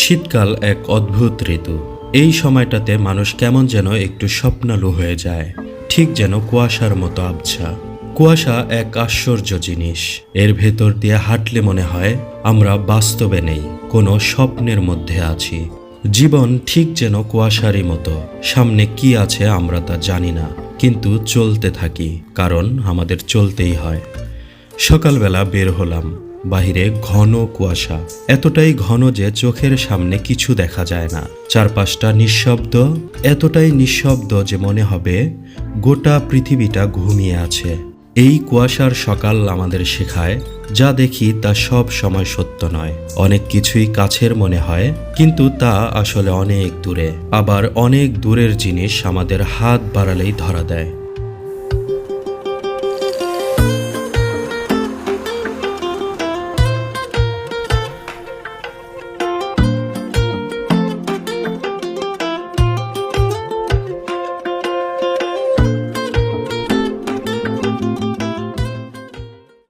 শীতকাল এক অদ্ভুত ঋতু। এই সময়টাতে মানুষ কেমন যেন একটু স্বপ্নালু হয়ে যায়, ঠিক যেন কুয়াশার মতো আবছা। কুয়াশা এক আশ্চর্য জিনিস। এর ভেতর দিয়ে হাঁটলে মনে হয়, আমরা বাস্তবে নেই, কোনো স্বপ্নের মধ্যে আছি। জীবন ঠিক যেন কুয়াশারই মতো, সামনে কি আছে আমরা তা জানি না, কিন্তু চলতে থাকি, কারণ আমাদের চলতেই হয়। সকালবেলা বের হলাম বাহিরে ঘন কুয়াশা। এতটাই ঘন যে চোখের সামনে কিছু দেখা যায় না। চারপাশটা নিঃশব্দ, এতটাই নিঃশব্দ যে মনে হবে গোটা পৃথিবীটা ঘুমিয়ে আছে। এই কুয়াশার সকাল আমাদের শেখায়, যা দেখি তা সব সময় সত্য নয়। অনেক কিছুই কাছের মনে হয়, কিন্তু তা আসলে অনেক দূরে। আবার অনেক দূরের জিনিস আমাদের হাত বাড়ালেই ধরা দেয়।